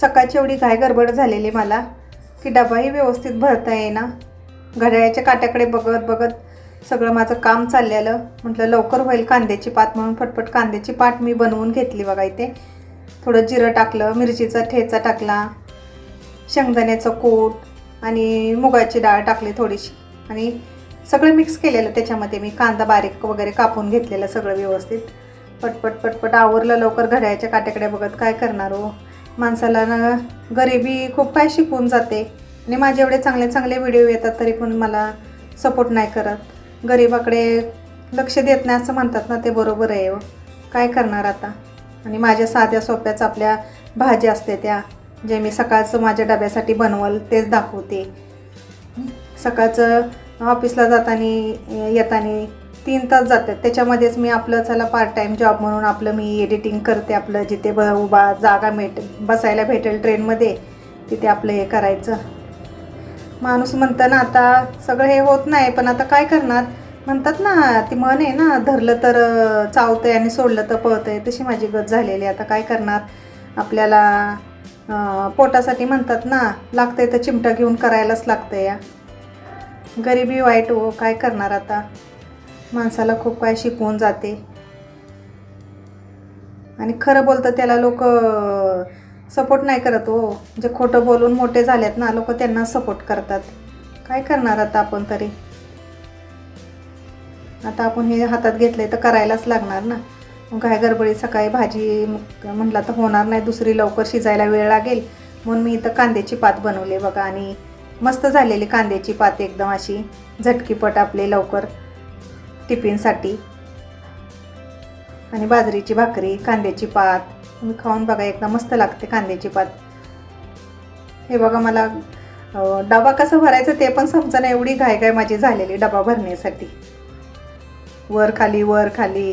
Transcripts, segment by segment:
सकाळची एवढी घाय गडबड झालेली मला की डबाही व्यवस्थित भरता येईना. घड्याळ्याच्या काट्याकडे बघत बघत सगळं माझं काम चाललेलं. म्हटलं लवकर होईल कांद्याची पात म्हणून फटफट कांद्याची पाट मी बनवून घेतली बघा इथे. थोडं जिरं टाकलं मिरचीचा ठेचा टाकला शेंगदाण्याचं कोट आणि मुगाची डाळ टाकली थोडीशी. आणि सगळं मिक्स केलेलं त्याच्यामध्ये मी कांदा बारीक वगैरे कापून घेतलेलं सगळं व्यवस्थित. पटपट पटपट आवरलं लवकर घड्याळ्याच्या काट्याकडे बघत काय करणार हो. माणसाला ना गरिबी खूप काय शिकून जाते. आणि माझे एवढे चांगले चांगले व्हिडिओ येतात तरी पण मला सपोर्ट नाही करत. गरिबाकडे लक्ष देत नाही असं म्हणतात ना ते बरोबर आहे हो. काय करणार आता? आणि माझ्या साध्या सोप्याच आपल्या भाज्या असते त्या जे मी सकाळचं माझ्या डब्यासाठी बनवल तेच दाखवते. सकाळचं ऑफिसला जाताना येताना तीन तास जातात. त्याच्यामध्येच मी आपलं चला पार्ट टाईम जॉब म्हणून आपलं मी एडिटिंग करते आपलं. जिथे ब उभा जागा भेट बसायला भेटेल ट्रेनमध्ये तिथे आपलं हे करायचं. माणूस म्हणतं ना आता सगळं हे होत नाही पण आता काय करणार? म्हणतात ना ती म्हण आहे ना धरलं तर चावतं आहे आणि सोडलं तर पळतं आहे तशी माझी गत झालेली आहे. आता काय करणार? आपल्याला पोटासाठी म्हणतात ना लागतंय तर चिमटा घेऊन करायलाच लागतं या. गरिबी वाईट हो काय करणार आता? माणसाला खूप काय शिकवून जाते. आणि खरं बोलतं त्याला लोक सपोर्ट नाही करत हो. जे खोटं बोलून मोठे झालेत ना लोक त्यांना सपोर्ट करतात. काय करणार आता आपण तरी? आता आपण हे हातात घेतलंय तर करायलाच लागणार ना. मग काय गडबडी सकाळी भाजी म्हटलं तर होणार नाही दुसरी लवकर शिजायला वेळ लागेल. म्हणून मी इथं कांद्याची पात बनवली बघा. आणि मस्त झालेली कांद्याची पात एकदम अशी झटकीपट आपले लवकर. टिफिनसाठी. आणि बाजरीची भाकरी कांद्याची पात. तुम्ही खाऊन बघा एकदम मस्त लागते कांद्याची पात. हे बघा मला डबा कसं भरायचं ते पण समजा एवढी घाय घाय माझी झालेली डबा भरण्यासाठी. वर खाली वर खाली.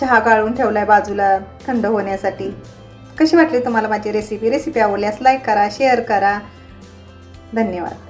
चहा गाळून ठेवला आहे बाजूला थंड होण्यासाठी. कशी वाटली तुम्हाला माझी रेसिपी रेसिपी आवडल्यास लाईक करा शेअर करा. धन्यवाद.